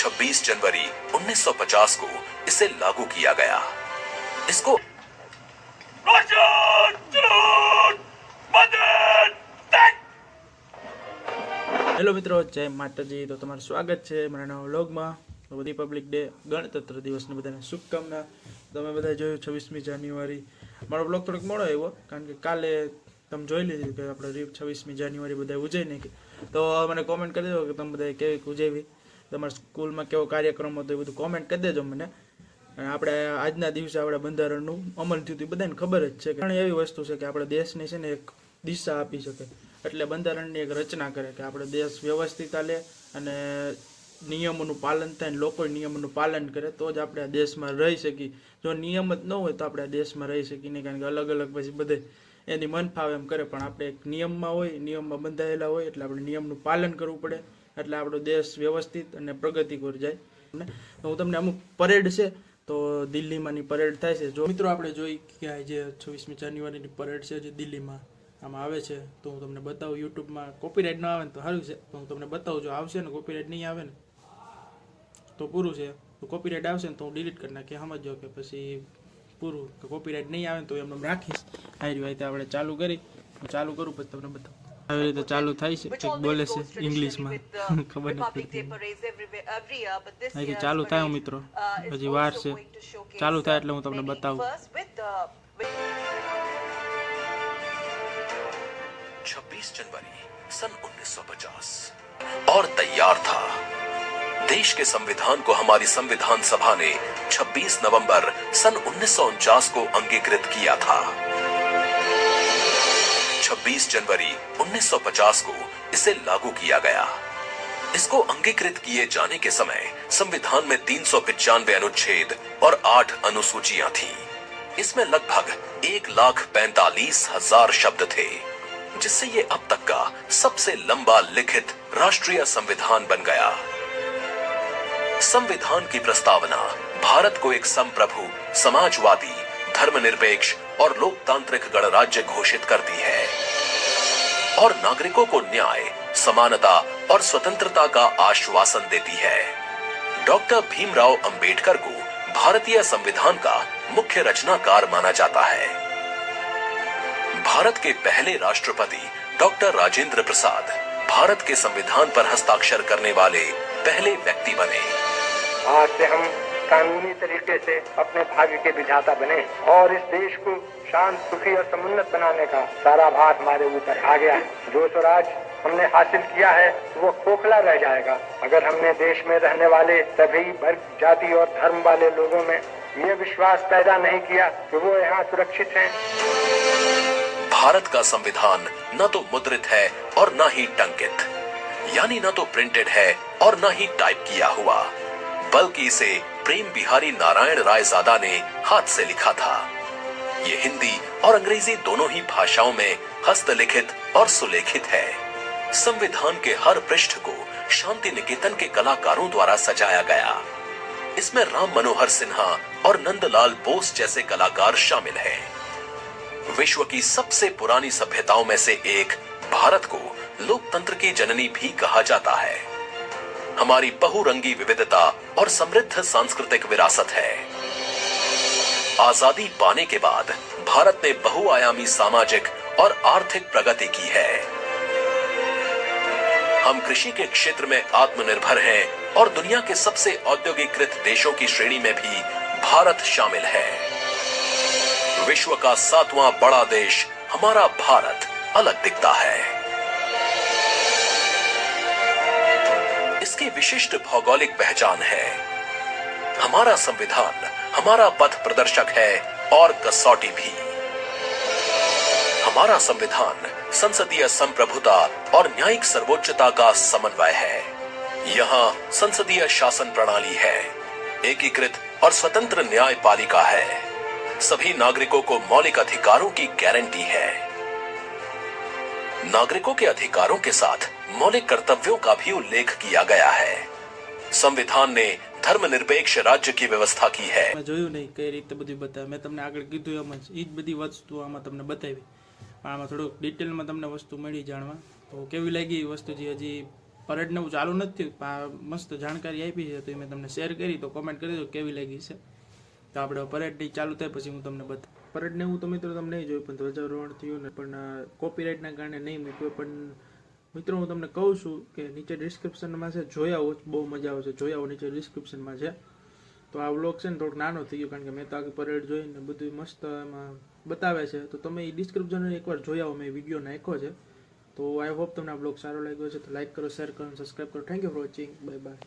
26 जनवरी 1950 को इसे लागू किया गया इसको હેલો મિત્રો જય માતાજી તો તમારું સ્વાગત છે મારા નવા વ્લોગમાં તો રિપબ્લિક ડે ગણતંત્ર દિવસની બધાને શુભકામના તમે બધા જોયું છવ્વીસમી જાન્યુઆરી મારો બ્લોગ થોડોક મોડો આવ્યો કારણ કે કાલે તમે જોઈ લીધું કે આપણે છવ્વીસમી જાન્યુઆરી બધા ઉજવી નાખી તો મને કોમેન્ટ કરી દેજો કે તમે બધા કેવી ઉજવી તમારા સ્કૂલમાં કેવો કાર્યક્રમ હતો એ બધું કોમેન્ટ કરી દેજો મને. અને આપણે આજના દિવસે આપણે બંધારણનું અમલ થયું હતું બધાને ખબર જ છે કારણ એવી વસ્તુ છે કે આપણે દેશને છે ને એક દિશા આપી શકે. એટલે બંધારણની એક રચના કરે કે આપણે દેશ વ્યવસ્થિત ચાલે અને નિયમોનું પાલન થાય ને લોકો નિયમોનું પાલન કરે તો જ આપણે આ દેશમાં રહી શકીએ. જો નિયમ જ ન હોય તો આપણે આ દેશમાં રહી શકીએ નહીં, કારણ કે અલગ અલગ પછી બધે એની મન ફાવે એમ કરે. પણ આપણે એક નિયમમાં હોય, નિયમમાં બંધાયેલા હોય એટલે આપણે નિયમનું પાલન કરવું પડે. એટલે આપણો દેશ વ્યવસ્થિત અને પ્રગતિ પર જાય હું તમને અમુક પરેડ છે, તો દિલ્હીમાંની પરેડ થાય છે. જો મિત્રો આપણે જોઈ કે જે છવ્વીસમી જાન્યુઆરીની પરેડ છે, જે દિલ્હીમાં આમાં આવે છે, તો હું તમને બતાવું, યુટ્યુબમાં કોપીરાઇટ ન આવે ને તો સારું છે. તો હું તમને બતાવું, જો આવશે ને કોપીરાઇટ નહીં આવે ને, તો પૂરું છે. તો કોપીરાઇટ આવશે ને તો હું ડિલીટ કરી નાખી સમજો કે પછી પૂરું. કે કોપીરાઇટ નહીં આવે ને તો એમને રાખીશ. આ રીતે આપણે ચાલુ કરી હું ચાલુ કરું પછી તમને બતાવું. આવી રીતે ચાલુ થાય છે which કંઈક always બોલે goes છે traditionally ઇંગ્લિશમાં with the ખબર નથી Republic Day પડતી parades every, every year, but this અહીંથી year's ચાલુ થાય parade, મિત્રો uh, is હજી વાર also છે going to showcase, ચાલુ થાય uh, એટલે હું તમને many- બતાવું First with the with 26 जनवरी सन 1950 और तैयार था देश के संविधान को हमारी संविधान सभा ने 26 नवंबर सन उन्नीस को अंगीकृत किया था 26 जनवरी 1950 को इसे लागू किया गया इसको अंगीकृत किए जाने के समय संविधान में तीन अनुच्छेद और आठ अनुसूचियाँ थीं। इसमें लगभग एक लाख पैंतालीस हज़ार शब्द थे, जिससे ये अब तक का सबसे लंबा लिखित राष्ट्रीय संविधान बन गया संविधान की प्रस्तावना भारत को एक संप्रभु, समाजवादी, धर्मनिरपेक्ष और लोकतांत्रिक गणराज्य घोषित करती है। और नागरिकों को न्याय, समानता और स्वतंत्रता का आश्वासन देती है। डॉक्टर भीमराव अंबेडकर को भारतीय संविधान का मुख्य रचनाकार माना जाता है। भारत के पहले राष्ट्रपति डॉक्टर राजेंद्र प्रसाद भारत के संविधान पर हस्ताक्षर करने वाले पहले व्यक्ति बने। आज से हम कानूनी तरीके से अपने भाग्य के विधाता बने और इस देश को शांत, सुखी और समुन्नत बनाने का सारा भार हमारे ऊपर आ गया है। जो स्वराज हमने हासिल किया है, वो खोखला रह जाएगा। अगर हमने देश में रहने वाले सभी वर्ग, जाति और धर्म वाले लोगों में ये विश्वास पैदा नहीं किया कि वो यहाँ सुरक्षित हैं। भारत का संविधान न तो मुद्रित है और न ही टंकित। यानी न तो प्रिंटेड है और न ही टाइप किया हुआ। बल्कि इसे प्रेम बिहारी नारायण राय रायजादा ने हाथ से लिखा था। ये हिंदी और अंग्रेज़ी दोनों ही भाषाओं में हस्तलिखित और सुलेखित है। संविधान के हर पृष्ठ को शांति निकेतन के कलाकारों द्वारा सजाया गया। इसमें राम मनोहर सिन्हा और नंदलाल बोस जैसे कलाकार शामिल हैं। विश्व की सबसे पुरानी सभ्यताओं में से एक भारत को लोकतंत्र की जननी भी कहा जाता है। हमारी बहुरंगी विविधता और समृद्ध सांस्कृतिक विरासत है। आज़ादी पाने के बाद भारत ने बहुआयामी सामाजिक और आर्थिक प्रगति की है। हम कृषि के क्षेत्र में आत्मनिर्भर हैं और दुनिया के सबसे औद्योगिकृत देशों की श्रेणी में भी भारत शामिल है। विश्व का सातवां बड़ा देश, हमारा भारत अलग दिखता है। विशिष्ट भौगोलिक पहचान है। हमारा संविधान, हमारा पथ प्रदर्शक है और कसौटी भी। हमारा संविधान संसदीय संप्रभुता और न्यायिक सर्वोच्चता का समन्वय है। यहाँ संसदीय शासन प्रणाली है, एकीकृत और स्वतंत्र न्यायपालिका है। सभी नागरिकों को मौलिक अधिकारों की गारंटी है। नागरिकों के अधिकारों के साथ मौलिक कर्तव्यों का भी उल्लेख किया गया है संविधान ने धर्मनिरपेक्ष राज्य की व्यवस्था की है મેં જોયું નહીં કઈ રીતે બધું બતાવે મેં તમને આગળ કીધું એમ જ એ જ બધી વસ્તુ આમાં તમને બતાવી પણ આમાં થોડુંક ડિટેલમાં તમને વસ્તુ મળી જાણવા તો કેવી લાગી એ વસ્તુ જે હજી પરેડને એવું ચાલુ નથી થયું પણ આ મસ્ત જાણકારી આપી છે તો એ મેં તમને શેર કરી તો કોમેન્ટ કરી દો કેવી લાગી છે તો આપણે પરેડની ચાલુ થાય પછી હું તમને બતા પરેડને હું તો મિત્રો તમને નહીં જોયું પણ ધ્વજારોહણ થયું ને પણ કોપીરાઇટના કારણે નહીં મૂક્યું પણ મિત્રો, હું તમને કહું છું કે નીચે ડિસ્ક્રિપ્શનમાં છે, જોઈ આવો, બહુ મજા આવશે જોઈ આવો નીચે ડિસ્ક્રિપ્શનમાં છે. તો આ વ્લોગ છે ને થોડોક નાનો થઈ ગયો કારણ કે મેં તો આગળ પરેડ જોઈને બધું મસ્ત એમાં બતાવે છે. તો તમે એ ડિસ્ક્રિપ્શન એકવાર જોઈ આવો, મેં વીડિયો નાખ્યો છે. તો આઈ હોપ તમને આ બ્લોગ સારો લાગ્યો છે તો લાઇક કરો શેર કરો સબસ્ક્રાઈબ કરો. Thank you for watching bye bye